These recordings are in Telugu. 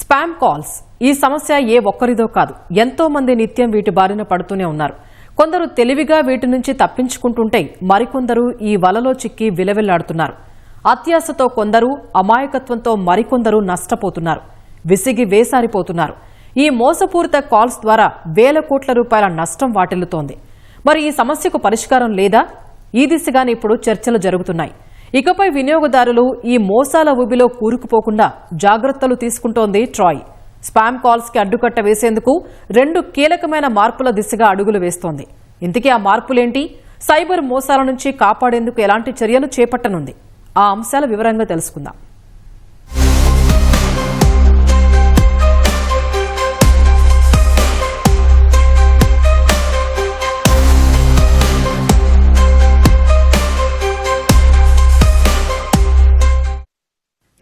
Spam calls. ఈ సమస్య ఏ ఒక్కరిదో కాదు ఎంతో మంది నిత్యం వీటి బారిన పడుతూనే ఉన్నారు. కొందరు తెలివిగా వీటి నుంచి తప్పించుకుంటుంటే మరికొందరు ఈ వలలో చిక్కి విలవిల్లాడుతున్నారు. అత్యాశతో కొందరు అమాయకత్వంతో మరికొందరు నష్టపోతున్నారు. విసిగి వేసారిపోతున్నారు. ఈ మోసపూరిత కాల్స్ ద్వారా వేల కోట్ల రూపాయల నష్టం వాటిల్లుతోంది. మరి ఈ సమస్యకు పరిష్కారం లేదా? ఈ దిశగానే ఇప్పుడు చర్చలు జరుగుతున్నాయి. ఇకపై వినియోగదారులు ఈ మోసాల ఊబిలో కూరుకుపోకుండా జాగ్రత్తలు తీసుకుంటోంది ట్రాయ్. స్పామ్ కాల్స్కి అడ్డుకట్ట వేసేందుకు రెండు కీలకమైన మార్పుల దిశగా అడుగులు వేస్తోంది. ఇంతకీ ఆ మార్పులేంటి? సైబర్ మోసాల నుంచి కాపాడేందుకు ఎలాంటి చర్యలు చేపట్టనుంది? ఆ అంశాల వివరంగా తెలుసుకుందాం.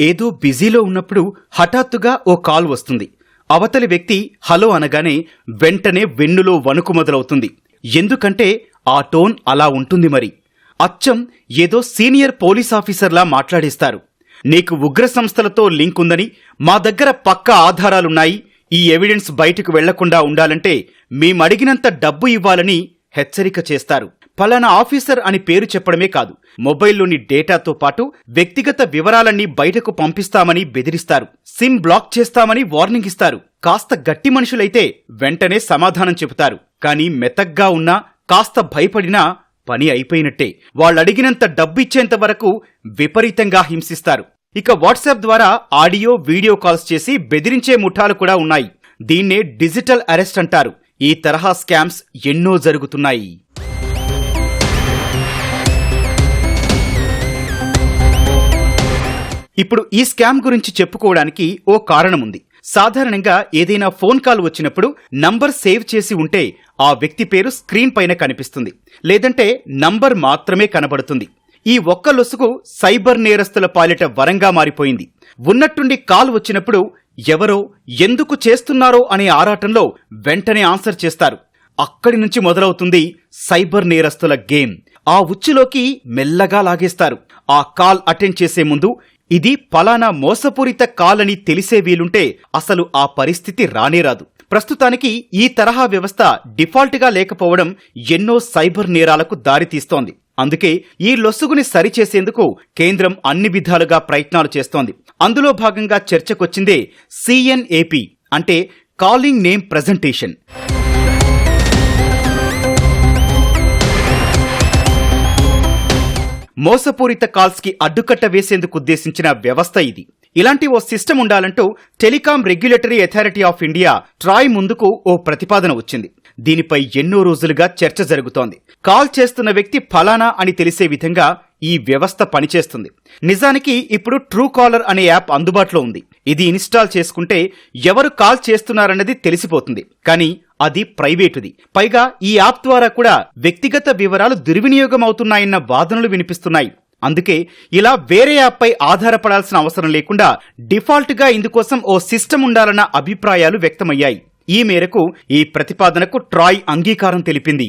ఏదో బిజీలో ఉన్నప్పుడు హఠాత్తుగా ఓ కాల్ వస్తుంది. అవతలి వ్యక్తి హలో అనగానే వెంటనే వెన్నులో వణుకు మొదలవుతుంది. ఎందుకంటే ఆ టోన్ అలా ఉంటుంది మరి. అచ్చం ఏదో సీనియర్ పోలీస్ ఆఫీసర్లా మాట్లాడేస్తారు. నీకు ఉగ్ర సంస్థలతో లింక్ ఉందని మా దగ్గర పక్క ఆధారాలున్నాయి. ఈ ఎవిడెన్స్ బయటకు వెళ్ళకుండా ఉండాలంటే మేమడిగినంత డబ్బు ఇవ్వాలని హెచ్చరిక చేస్తారు. ఫలానా ఆఫీసర్ అని పేరు చెప్పడమే కాదు మొబైల్లోని డేటాతో పాటు వ్యక్తిగత వివరాలన్నీ బయటకు పంపిస్తామని బెదిరిస్తారు. సిమ్ బ్లాక్ చేస్తామని వార్నింగ్ ఇస్తారు. కాస్త గట్టి మనుషులైతే వెంటనే సమాధానం చెబుతారు. కానీ మెతగ్గా ఉన్నా కాస్త భయపడినా పని అయిపోయినట్టే. వాళ్ళడిగినంత డబ్బు ఇచ్చేంత వరకు విపరీతంగా హింసిస్తారు. ఇక వాట్సాప్ ద్వారా ఆడియో వీడియో కాల్స్ చేసి బెదిరించే ముఠాలు కూడా ఉన్నాయి. దీన్నే డిజిటల్ అరెస్ట్ అంటారు. ఈ తరహా స్కామ్స్ ఎన్నో జరుగుతున్నాయి. ఇప్పుడు ఈ స్కామ్ గురించి చెప్పుకోవడానికి ఓ కారణం ఉంది సాధారణంగా ఏదైనా ఫోన్ కాల్ వచ్చినప్పుడు నంబర్ సేవ్ చేసి ఉంటే ఆ వ్యక్తి పేరు స్క్రీన్ పైన కనిపిస్తుంది. లేదంటే నంబర్ మాత్రమే కనబడుతుంది. ఈ ఒక్క లొసుగు సైబర్ నేరస్తుల పాలిట వరంగా మారిపోయింది. ఉన్నట్టుండి కాల్ వచ్చినప్పుడు ఎవరో ఎందుకు చేస్తున్నారో అనే ఆరాటంలో వెంటనే ఆన్సర్ చేస్తారు. అక్కడి నుంచి మొదలవుతుంది సైబర్ నేరస్తుల గేమ్. ఆ ఉచ్చులోకి మెల్లగా లాగేస్తారు. ఆ కాల్ అటెండ్ చేసే ముందు ఇది పలానా మోసపూరిత కాల్ అని తెలిసే వీలుంటే అసలు ఆ పరిస్థితి రానేరాదు ప్రస్తుతానికి ఈ తరహా వ్యవస్థ డిఫాల్ట్గా లేకపోవడం ఎన్నో సైబర్ నేరాలకు దారితీస్తోంది అందుకే ఈ లొసుగుని సరిచేసేందుకు కేంద్రం అన్ని విధాలుగా ప్రయత్నాలు చేస్తోంది. అందులో భాగంగా చర్చకొచ్చిందే సిఎన్ఏపి అంటే కాలింగ్ నేమ్ ప్రజెంటేషన్. మోసపూరిత కాల్స్కి అడ్డుకట్ట వేసేందుకు ఉద్దేశించిన వ్యవస్థ ఇది. ఇలాంటి ఓ system ఉండాలంటూ telecom regulatory authority of India TRAI ముందుకు ఓ ప్రతిపాదన వచ్చింది. దీనిపై ఎన్నో రోజులుగా చర్చ జరుగుతోంది. కాల్ చేస్తున్న వ్యక్తి ఫలానా అని తెలిసే విధంగా ఈ వ్యవస్థ పనిచేస్తుంది. నిజానికి ఇప్పుడు ట్రూ కాలర్ అనే యాప్ అందుబాటులో ఉంది. ఇది ఇన్స్టాల్ చేసుకుంటే ఎవరు కాల్ చేస్తున్నారన్నది తెలిసిపోతుంది. కానీ అది ప్రైవేటుది. పైగా ఈ యాప్ ద్వారా కూడా వ్యక్తిగత వివరాలు దుర్వినియోగం అవుతున్నాయన్న వాదనలు వినిపిస్తున్నాయి. అందుకే ఇలా వేరే యాప్పై ఆధారపడాల్సిన అవసరం లేకుండా డిఫాల్ట్గా ఇందుకోసం ఓ సిస్టమ్ ఉండాలన్న అభిప్రాయాలు వ్యక్తమయ్యాయి. ఈ మేరకు ఈ ప్రతిపాదనకు ట్రాయ్ అంగీకారం తెలిపింది.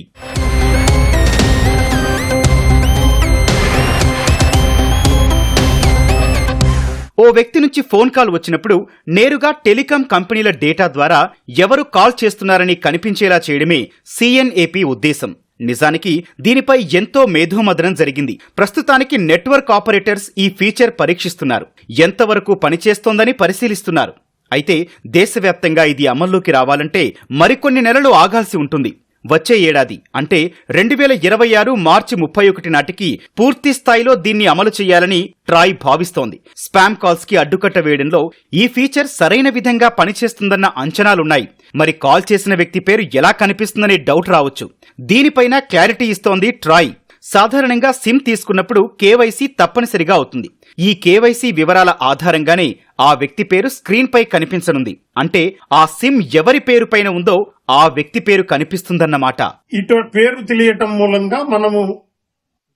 ఓ వ్యక్తి నుంచి ఫోన్ కాల్ వచ్చినప్పుడు నేరుగా టెలికాం కంపెనీల డేటా ద్వారా ఎవరు కాల్ చేస్తున్నారని కనిపించేలా చేయడమే సిఎన్ఏపి ఉద్దేశం. నిజానికి దీనిపై ఎంతో మేధోమదనం జరిగింది. ప్రస్తుతానికి నెట్వర్క్ ఆపరేటర్స్ ఈ ఫీచర్ పరీక్షిస్తున్నారు. ఎంతవరకు పనిచేస్తోందని పరిశీలిస్తున్నారు. అయితే దేశవ్యాప్తంగా ఇది అమల్లోకి రావాలంటే మరికొన్ని నెలలు ఆగాల్సి ఉంటుంది. వచ్చే ఏడాది అంటే రెండు వేల ఇరవై ఆరు మార్చి ముప్పై ఒకటి నాటికి పూర్తి స్థాయిలో దీన్ని అమలు చేయాలని ట్రాయ్ భావిస్తోంది. స్పామ్ కాల్స్కి అడ్డుకట్ట వేయడంలో ఈ ఫీచర్ సరైన విధంగా పనిచేస్తుందన్న అంచనాలున్నాయి. మరి కాల్ చేసిన వ్యక్తి పేరు ఎలా కనిపిస్తుందనే డౌట్ రావచ్చు. దీనిపైన క్లారిటీ ఇస్తోంది ట్రాయ్. సాధారణంగా సిమ్ తీసుకున్నప్పుడు కేవైసీ తప్పనిసరిగా అవుతుంది. ఈ కేవైసీ వివరాల ఆధారంగానే ఆ వ్యక్తి పేరు స్క్రీన్పై కనిపించనుంది. అంటే ఆ సిమ్ ఎవరి పేరు పైన ఉందో ఆ వ్యక్తి పేరు కనిపిస్తుందన్నమాట. ఇటు పేరు తెలియటం మూలంగా మనము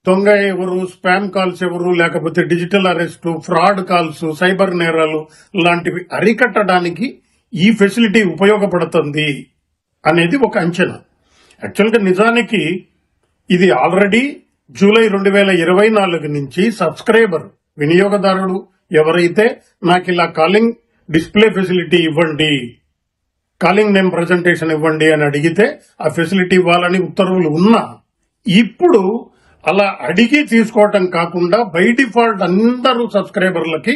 దొంగ ఎవరు స్పామ్ కాల్స్ ఎవరు లేకపోతే digital arrest fraud calls cyber నేరాలు లాంటివి అరికట్టడానికి ఈ ఫెసిలిటీ ఉపయోగపడుతుంది అనేది ఒక అంచనా. యాక్చువల్గా నిజానికి ఇది ఆల్రెడీ జూలై రెండు వేల ఇరవై నాలుగు నుంచి సబ్స్క్రైబర్ వినియోగదారుడు ఎవరైతే నాకు ఇలా కాలింగ్ డిస్ప్లే ఫెసిలిటీ ఇవ్వండి కాలింగ్ నేమ్ ప్రజెంటేషన్ ఇవ్వండి అని అడిగితే ఆ ఫెసిలిటీ ఇవ్వాలని ఉత్తర్వులు ఉన్నా ఇప్పుడు అలా అడిగి తీసుకోవటం కాకుండా బై డిఫాల్ట్ అందరూ సబ్స్క్రైబర్లకి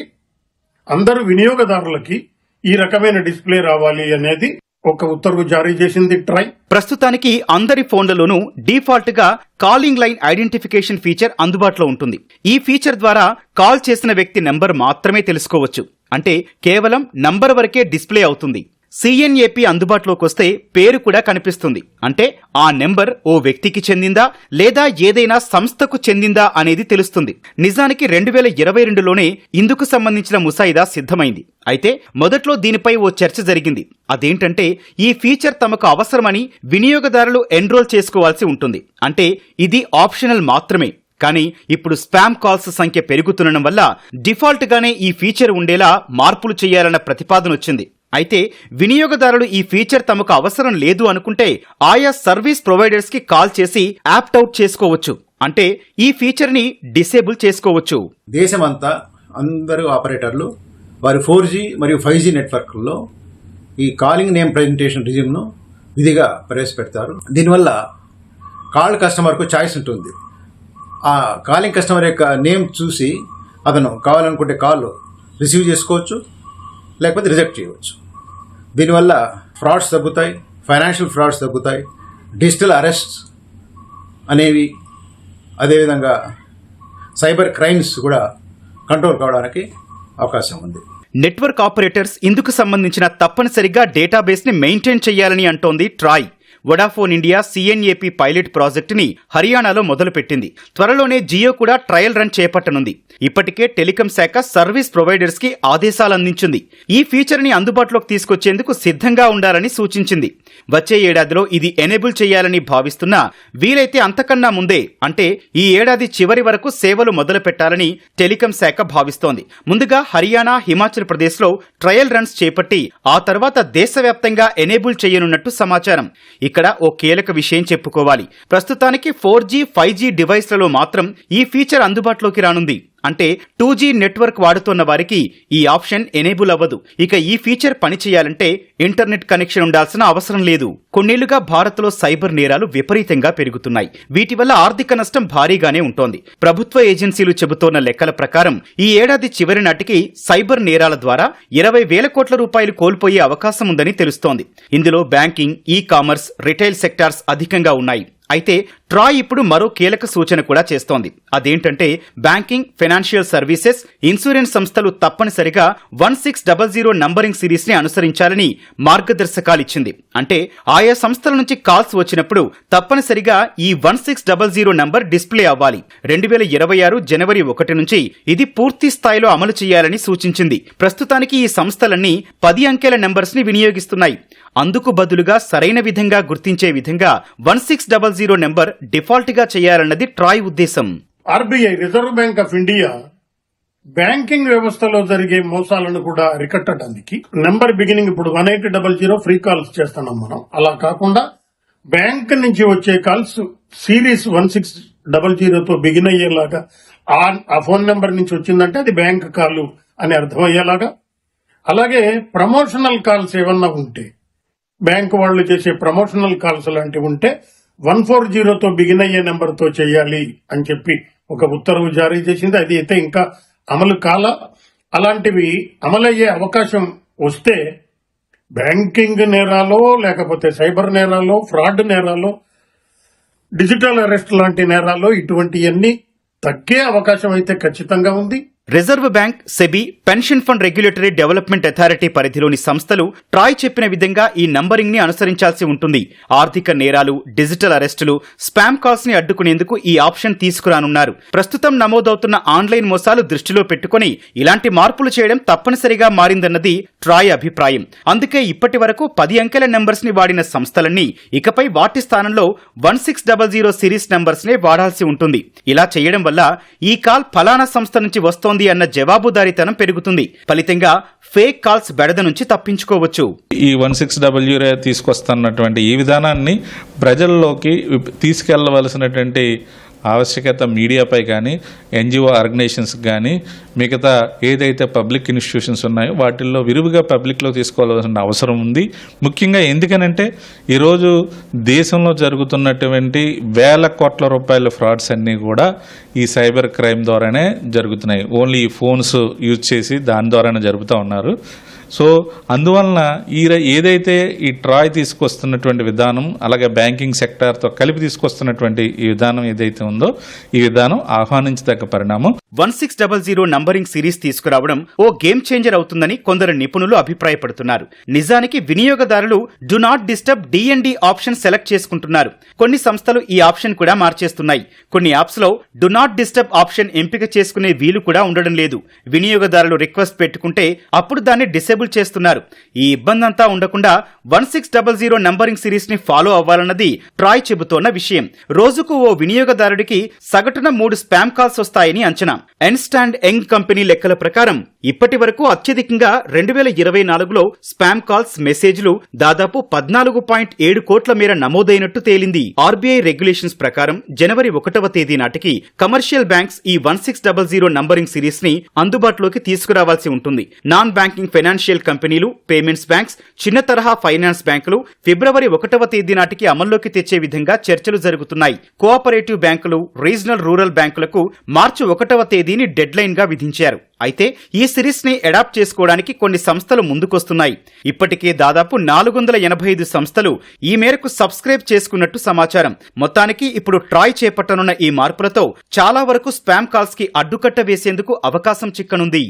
అందరు వినియోగదారులకి ఈ రకమైన డిస్ప్లే రావాలి అనేది ఒక ఉత్తర్వు జారీ చేసింది ట్రై. ప్రస్తుతానికి అందరి ఫోన్లలోనూ డిఫాల్ట్గా కాలింగ్ లైన్ ఐడెంటిఫికేషన్ ఫీచర్ అందుబాటులో ఉంటుంది. ఈ ఫీచర్ ద్వారా కాల్ చేసిన వ్యక్తి నెంబర్ మాత్రమే తెలుసుకోవచ్చు. అంటే కేవలం నంబర్ వరకే డిస్ప్లే అవుతుంది. సిఎన్ఏపి అందుబాటులోకి వస్తే పేరు కూడా కనిపిస్తుంది. అంటే ఆ నెంబర్ ఓ వ్యక్తికి చెందిందా లేదా ఏదైనా సంస్థకు చెందిందా అనేది తెలుస్తుంది. నిజానికి రెండు వేల ఇరవై రెండులోనే ఇందుకు సంబంధించిన ముసాయిదా సిద్ధమైంది. అయితే మొదట్లో దీనిపై ఓ చర్చ జరిగింది. అదేంటంటే ఈ ఫీచర్ తమకు అవసరమని వినియోగదారులు ఎన్రోల్ చేసుకోవాల్సి ఉంటుంది. అంటే ఇది ఆప్షనల్ మాత్రమే. కానీ ఇప్పుడు స్పామ్ కాల్స్ సంఖ్య పెరుగుతుండడం వల్ల డిఫాల్ట్గానే ఈ ఫీచర్ ఉండేలా మార్పులు చేయాలన్న ప్రతిపాదన వచ్చింది. అయితే వినియోగదారులు ఈ ఫీచర్ తమకు అవసరం లేదు అనుకుంటే ఆయా సర్వీస్ ప్రొవైడర్స్కి కాల్ చేసి యాప్ట్ అవుట్ చేసుకోవచ్చు. అంటే ఈ ఫీచర్ని డిసేబుల్ చేసుకోవచ్చు. దేశమంతా అందరూ ఆపరేటర్లు వారి ఫోర్ జీ మరియు ఫైవ్ జీ నెట్వర్క్లలో ఈ కాలింగ్ నేమ్ ప్రజెంటేషన్ రిజిమ్ను విధిగా ప్రవేశపెడతారు. దీనివల్ల కాల్ కస్టమర్కు ఛాయిస్ ఉంటుంది. ఆ కాలింగ్ కస్టమర్ యొక్క నేమ్ చూసి అతను కావాలనుకుంటే కాల్ రిసీవ్ చేసుకోవచ్చు లేకపోతే రిజెక్ట్ చేయవచ్చు. దీనివల్ల ఫ్రాడ్స్ తగ్గుతాయి ఫైనాన్షియల్ ఫ్రాడ్స్ తగ్గుతాయి డిజిటల్ అరెస్ట్స్ అనేవి అదేవిధంగా సైబర్ క్రైమ్స్ కూడా కంట్రోల్ కావడానికి అవకాశం ఉంది. నెట్వర్క్ ఆపరేటర్స్ ఇందుకు సంబంధించిన తప్పనిసరిగా డేటాబేస్ని మెయింటైన్ చేయాలని అంటోంది TRAI. Vodafone India CNAP pilot ప్రాజెక్టుని హర్యానాలో మొదలుపెట్టింది. త్వరలోనే జియో కూడా ట్రయల్ రన్ చేపట్టనుంది. ఇప్పటికే టెలికాం శాఖ సర్వీస్ ప్రొవైడర్స్కి ఆదేశాలు అందించింది ఈ ఫీచర్ని అందుబాటులోకి తీసుకొచ్చేందుకు సిద్ధంగా ఉండాలని సూచించింది. వచ్చే ఏడాదిలో ఇది ఎనేబుల్ చేయాలని భావిస్తున్నా వీలైతే అంతకన్నా ముందే అంటే ఈ ఏడాది చివరి వరకు సేవలు మొదలు పెట్టాలని టెలికాం శాఖ భావిస్తోంది. ముందుగా హర్యానా హిమాచల్ ప్రదేశ్లో ట్రయల్ రన్స్ చేపట్టి ఆ తర్వాత దేశవ్యాప్తంగా ఎనేబుల్ చేయనున్నట్టు సమాచారం. ఇక్కడ ఓ కీలక విషయం చెప్పుకోవాలి. ప్రస్తుతానికి ఫోర్ జీ ఫైవ్ జీ డివైస్లలో మాత్రం ఈ ఫీచర్ అందుబాటులోకి రానుంది. అంటే టూ జీ నెట్వర్క్ వాడుతున్న వారికి ఈ ఆప్షన్ ఎనేబుల్ అవ్వదు. ఇక ఈ ఫీచర్ పనిచేయాలంటే ఇంటర్నెట్ కనెక్షన్ ఉండాల్సిన అవసరం లేదు. కొన్నేళ్ళుగా భారత్లో సైబర్ నేరాలు విపరీతంగా పెరుగుతున్నాయి. వీటి వల్ల ఆర్థిక నష్టం భారీగానే ఉంటోంది. ప్రభుత్వ ఏజెన్సీలు చెబుతోన్న లెక్కల ప్రకారం ఈ ఏడాది చివరి నాటికి సైబర్ నేరాల ద్వారా ఇరవై వేల కోట్ల రూపాయలు కోల్పోయే అవకాశం ఉందని తెలుస్తోంది. ఇందులో banking e commerce retail sectors అధికంగా ఉన్నాయి. అయితే ట్రాయ్ ఇప్పుడు మరో కీలక సూచన కూడా చేస్తోంది. అదేంటంటే బ్యాంకింగ్ ఫైనాన్షియల్ సర్వీసెస్ ఇన్సూరెన్స్ సంస్థలు తప్పనిసరిగా one six double zero numbering సిరీస్ని అనుసరించాలని మార్గదర్శకాలిచ్చింది అంటే ఆయా సంస్థల నుంచి కాల్స్ వచ్చినప్పుడు తప్పనిసరిగా ఈ one six double zero number display అవ్వాలి. రెండు వేల ఇరవై ఆరు జనవరి ఒకటి నుంచి ఇది పూర్తి స్థాయిలో అమలు చేయాలని సూచించింది. ప్రస్తుతానికి ఈ సంస్థలన్నీ పది అంకెల నెంబర్స్ని వినియోగిస్తున్నాయి. అందుకు బదులుగా సరైన విధంగా గుర్తించే విధంగా one six double zero number డిఫాల్ట్గా చేయాలన్నది ట్రాయ్ ఉద్దేశం. RBI reserve bank of India banking వ్యవస్థలో జరిగే మోసాలను కూడా అరికట్టడానికి నెంబర్ బిగినింగ్ ఇప్పుడు one eight double zero free calls చేస్తున్నాం మనం. అలా కాకుండా బ్యాంక్ నుంచి వచ్చే calls series one six double జీరోతో begin అయ్యేలాగా ఆ- ఆ ఫోన్ నెంబర్ నుంచి వచ్చిందంటే అది బ్యాంక్ కాల్ అని అర్థమయ్యేలాగా. అలాగే ప్రమోషనల్ కాల్స్ ఏమన్నా ఉంటే బ్యాంక్ వాళ్ళు చేసే ప్రమోషనల్ కాల్స్ లాంటివి ఉంటే వన్ ఫోర్ జీరోతో బిగిన్ అయ్యే నెంబర్తో చేయాలి అని చెప్పి ఒక ఉత్తర్వు జారీ చేసింది. అది అయితే ఇంకా అమలు కాల. అలాంటివి అమలయ్యే అవకాశం వస్తే బ్యాంకింగ్ నేరాలో లేకపోతే సైబర్ నేరాలో ఫ్రాడ్ నేరాలో డిజిటల్ అరెస్ట్ లాంటి నేరాల్లో ఇటువంటివన్నీ తగ్గే అవకాశం అయితే ఖచ్చితంగా ఉంది. Reserve bank SEBI pension fund regulatory development authority పరిధిలోని సంస్థలు ట్రాయ్ చెప్పిన విధంగా ఈ నంబరింగ్ని అనుసరించాల్సి ఉంటుంది. ఆర్థిక నేరాలు డిజిటల్ అరెస్టులు స్పామ్ కాల్స్ని అడ్డుకునేందుకు ఈ ఆప్షన్ తీసుకురానున్నారు. ప్రస్తుతం నమోదవుతున్న ఆన్లైన్ మోసాలు దృష్టిలో పెట్టుకుని ఇలాంటి మార్పులు చేయడం తప్పనిసరిగా మారిందన్నది ట్రాయ్ అభిప్రాయం. అందుకే ఇప్పటి వరకు పది అంకెల నెంబర్స్ని వాడిన సంస్థలన్నీ ఇకపై వాటి స్థానంలో one six double zero series numbers నే వాడాల్సి ఉంటుంది. ఇలా చేయడం వల్ల ఈ కాల్ ఫలానా సంస్థ నుంచి వస్తోంది అన్న జవాబుదారీతనం పెరుగుతుంది. ఫలితంగా ఫేక్ కాల్స్ బెడద నుంచి తప్పించుకోవచ్చు. ఈ వన్ సిక్స్ డబ్ల్యూ తీసుకొస్తున్నటువంటి ఈ విధానాన్ని ప్రజల్లోకి తీసుకెళ్ళవలసినటువంటి ఆవశ్యకత మీడియాపై కానీ ఎన్జిఓ ఆర్గనైజేషన్స్కి కానీ మిగతా ఏదైతే పబ్లిక్ ఇన్స్టిట్యూషన్స్ ఉన్నాయో వాటిల్లో విరివిగా పబ్లిక్లో తీసుకోవాల్సిన అవసరం ఉంది. ముఖ్యంగా ఎందుకనంటే ఈరోజు దేశంలో జరుగుతున్నటువంటి వేల కోట్ల రూపాయల ఫ్రాడ్స్ అన్నీ కూడా ఈ సైబర్ క్రైమ్ ద్వారానే జరుగుతున్నాయి. ఓన్లీ ఈ ఫోన్స్ యూజ్ చేసి దాని ద్వారానే జరుపుతూ ఉన్నారు. సో అందువలన ఈ ఏదైతే ఈ ట్రాయ్ తీసుకొస్తున్నటువంటి విధానం అలాగే బ్యాంకింగ్ సెక్టార్తో కలిపి తీసుకొస్తున్నటువంటి ఈ విధానం ఏదైతే ఉందో ఈ విధానం ఆహ్వానించదగ్గ పరిణామం. One six double zero numbering series తీసుకురావడం ఓ గేమ్ చేంజర్ అవుతుందని కొందరు నిపుణులు అభిప్రాయపడుతున్నారు. నిజానికి వినియోగదారులు do not disturb DND option select చేసుకుంటున్నారు. కొన్ని సంస్థలు ఈ ఆప్షన్ కూడా మార్చేస్తున్నాయి. కొన్ని యాప్స్లో డు నాట్ డిస్టర్బ్ ఆప్షన్ ఎంపిక చేసుకునే వీలు కూడా ఉండడం లేదు. వినియోగదారులు రిక్వెస్ట్ పెట్టుకుంటే అప్పుడు దాన్ని డిసేబుల్ చేస్తున్నారు. ఈ ఇబ్బంది అంతా ఉండకుండా one six double zero numbering సిరీస్ని follow అవ్వాలన్నది ట్రాయ్ చెబుతోన్న విషయం. రోజుకు ఓ వినియోగదారుడికి సగటున మూడు స్పామ్ కాల్స్ వస్తాయని అంచనా. ఎన్స్టాండ్ యంగ్ కంపెనీ లెక్కల ప్రకారం ఇప్పటి వరకు అత్యధికంగా రెండు వేల ఇరవై నాలుగులో స్పామ్ కాల్స్ మెసేజ్లు దాదాపు పద్నాలుగు పాయింట్ ఏడు కోట్ల మేర నమోదైనట్టు తేలింది. ఆర్బీఐ రెగ్యులేషన్స్ ప్రకారం జనవరి ఒకటవ తేదీ నాటికి కమర్షియల్ బ్యాంక్స్ ఈ one six double zero numbering సిరీస్ని అందుబాటులోకి తీసుకురావాల్సి ఉంటుంది. నాన్ బ్యాంకింగ్ ఫైనాన్షియల్ ఫైనాన్షియల్ కంపెనీలు పేమెంట్స్ బ్యాంక్స్ చిన్న తరహా ఫైనాన్స్ బ్యాంకులు ఫిబ్రవరి ఒకటవ తేదీ నాటికి అమల్లోకి తెచ్చే విధంగా చర్చలు జరుగుతున్నాయి. కోఆపరేటివ్ బ్యాంకులు రీజనల్ రూరల్ బ్యాంకులకు మార్చి ఒకటవ తేదీని డెడ్ లైన్గా విధించారు. అయితే ఈ సిరీస్ని అడాప్ట్ చేసుకోవడానికి కొన్ని సంస్థలు ముందుకొస్తున్నాయి. ఇప్పటికే దాదాపు నాలుగు వందల ఎనభై ఐదు సంస్థలు ఈ మేరకు సబ్స్క్రైబ్ చేసుకున్నట్టు సమాచారం. మొత్తానికి ఇప్పుడు ట్రాయ్ చేపట్టనున్న ఈ మార్పులతో చాలా వరకు స్పామ్ కాల్స్కి అడ్డుకట్ట వేసేందుకు అవకాశం చిక్కనుంది.